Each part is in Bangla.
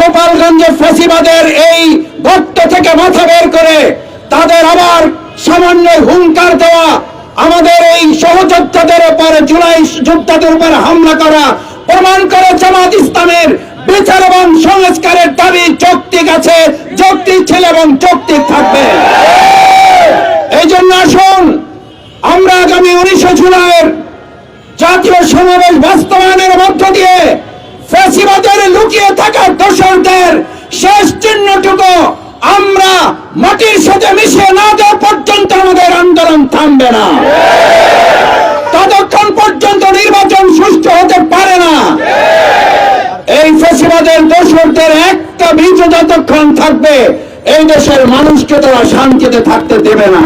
গোপালগঞ্জে ফেসিবাদের এই গর্ত থেকে মাথা বের করে তাদের আবার সামান্য হুঙ্কার দেওয়া, আমাদের এই সহযোদ্ধাদের উপর, জুলাই যোদ্ধাদের উপর হামলা করা, প্রমাণ করে জামাত ইসলামের বিচার এবং সংস্কারের দাবি যৌক্তিক আছে যৌক্তিক ছিল এবং যৌক্তিক থাকবে। এই জন্য আসুন, আমরা আগামী উনিশে জুলাইয়ের জাতীয় সমাবেশ বাস্তবায়নের মধ্য দিয়ে দোষরদের শেষ চিহ্নটুকু আমরা মাটির সাথে মিশিয়ে না দেওয়া পর্যন্ত আমাদের আন্দোলন থামবে না। ততক্ষণ পর্যন্ত নির্বাচন সুষ্ঠু হতে পারে না। এই ফেসিবাদের দোষরদের একটা বীজ যতক্ষণ থাকবে, এই দেশের মানুষকে তারা শান্তিতে থাকতে দেবে না।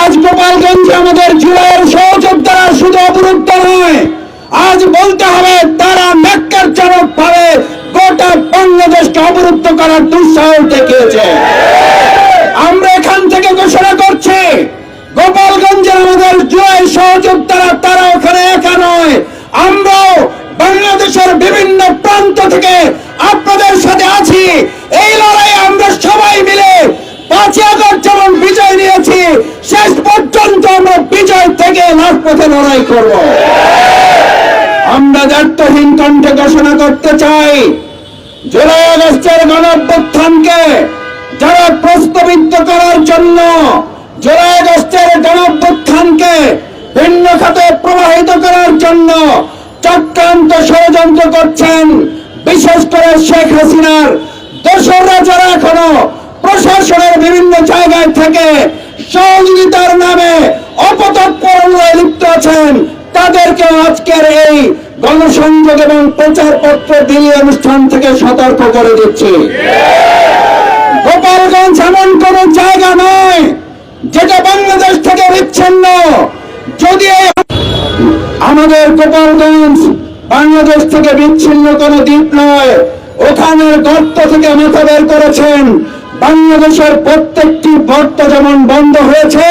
আজ গোপালগঞ্জে আমাদের জুলাইয়ের সহযোদ্ধারা শুধু অবরুদ্ধ নয় আজ বলতে হবে তারা ন্যাক্কারজনক ভাবে গোটা বাংলাদেশকে অবরুদ্ধ করার দুঃসাহস দেখিয়েছে। আমরা এখান থেকে ঘোষণা করছি, গোপালগঞ্জের আমাদের জুলাই সহযোদ্ধারা, তারা ওখানে একা নয়। আমরাও বাংলাদেশের বিভিন্ন প্রান্ত থেকে আপনাদের সাথে আছি। এই লড়াইয়ে আমরা সবাই মিলে পাঁচই আগস্ট যেমন বিজয় নিয়েছি, শেষ পর্যন্ত আমরা বিজয় থেকে রাজপথে লড়াই করব। আমরা দায়িত্বহীন কণ্ঠে ঘোষণা করতে চাই জুলাই আগস্টের গণঅভ্যুত্থানকে যারা প্রস্তাবিত করার জন্য জুলাই আগস্টের গণঅভ্যুত্থানকে ভিন্ন খাতে প্রবাহিত করার জন্য চক্রান্ত ষড়যন্ত্র করছেন বিশেষ করে শেখ হাসিনার দোসররা যারা এখনও প্রশাসনের বিভিন্ন জায়গায় থেকে সহযোগিতার নামে অপতৎপর লিপ্ত আছেন তাদেরকে আজকের এই গণসংযোগ এবং প্রচারপত্র দিল্লি অনুষ্ঠান থেকে সতর্ক করে দিচ্ছি। গোপালগঞ্জ এমন কোন জায়গা নয় যেটা বাংলাদেশ থেকে বিচ্ছিন্ন। যদি আমাদের গোপালগঞ্জ বাংলাদেশ থেকে বিচ্ছিন্ন কোনো দ্বীপ নয়, ওখানের গর্ত থেকে মাথা বের করেছেন। বাংলাদেশের প্রত্যেকটি গর্ত যেমন বন্ধ হয়েছে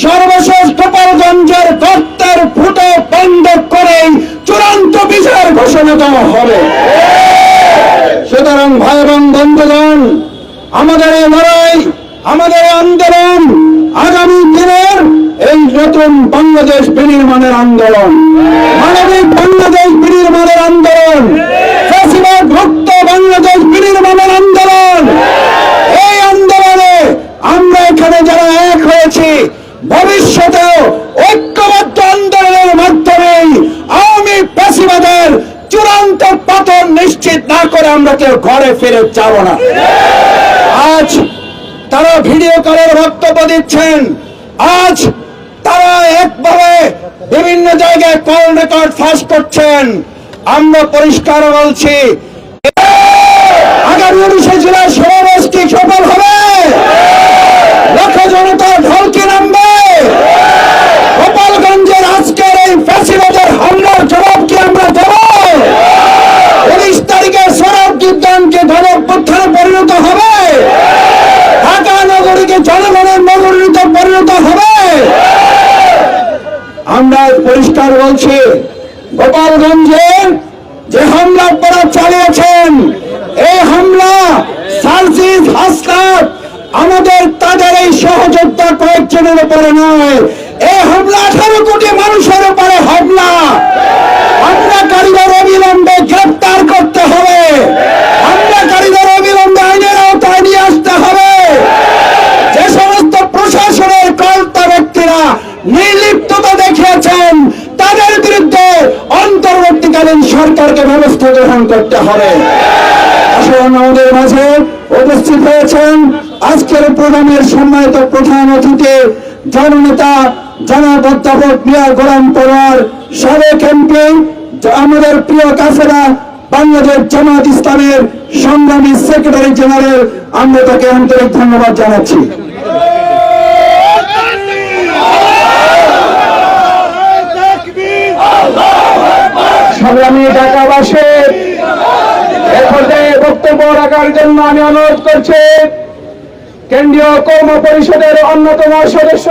সর্বশেষ গোপালগঞ্জের গর্তের ফুটো বন্ধ করেই চূড়ান্ত বিচার ঘোষণা দেওয়া হবে। সুতরাং ভাই এবং বন্ধুগণ, আমাদের এই লড়াই, আমাদের আন্দোলন আগামী দিনের এই নতুন বাংলাদেশ বিনির্মাণের আন্দোলন মানবিক বাংলাদেশ বিনির্মাণের আন্দোলন ফ্যাসিবাদ মুক্ত বাংলাদেশ বিনির্মাণের আন্দোলন এই আন্দোলনে আমরা এখানে যারা এক হয়েছি ভবিষ্যতেও ঐক্যবদ্ধ আন্দোলনের মাধ্যমেই আওয়ামী ফ্যাসিবাদের চূড়ান্ত পতন নিশ্চিত না করে আমরা কেউ ঘরে ফেরত যাব না। আজ তারা ভিডিও কলের বক্তব্য দিচ্ছেন। আজ তারা একভাবে বিভিন্ন জায়গায় কল রেকর্ড ফাঁস করছেন। আমরা পরিষ্কার বলছি, আগামী উনিশে জুলাই সমাবেশটি সফল হবে। আমরা পরিষ্কার বলছি, গোপালগঞ্জে যে হামলা আপনারা চালিয়েছেন, এই হামলা সার্জিস হাসনাত আমাদের তাদের এই সহযোদ্ধা কয়েকজনের উপরে নয়, এই হামলা আঠারো কোটি মানুষের উপরে হামলা। হামলাকারীদের অবিলম্বে গ্রেপ্তার করতে হবে হামলাকারীদের অবিলম্বে আইনের আওতায় নিয়ে আসতে হবে যে সমস্ত প্রশাসনের কর্তা ব্যক্তিরা নির্লিপ্ততা দেখিয়েছেন তাদের বিরুদ্ধে অন্তর্বর্তীকালীন সরকারকে ব্যবস্থা গ্রহণ করতে হবে। আসুন আমাদের মাঝে উপস্থিত হয়েছেন আজকের প্রোগ্রামের সম্মানিত প্রধান অতিথি, জননেতা, জনাব অধ্যাপক মিয়া গোলাম পরোয়ার, সাবেক এমপি, আমাদের প্রিয় কাফেরা বাংলাদেশ জামাত ইসলামের সংগ্রামী সেক্রেটারি জেনারেল, আমরা তাকে আন্তরিক ধন্যবাদ জানাচ্ছি। বক্তব্য রাখার জন্য আমি অনুরোধ করছি কেন্দ্রীয় কর্ম পরিষদের অন্যতম সদস্য।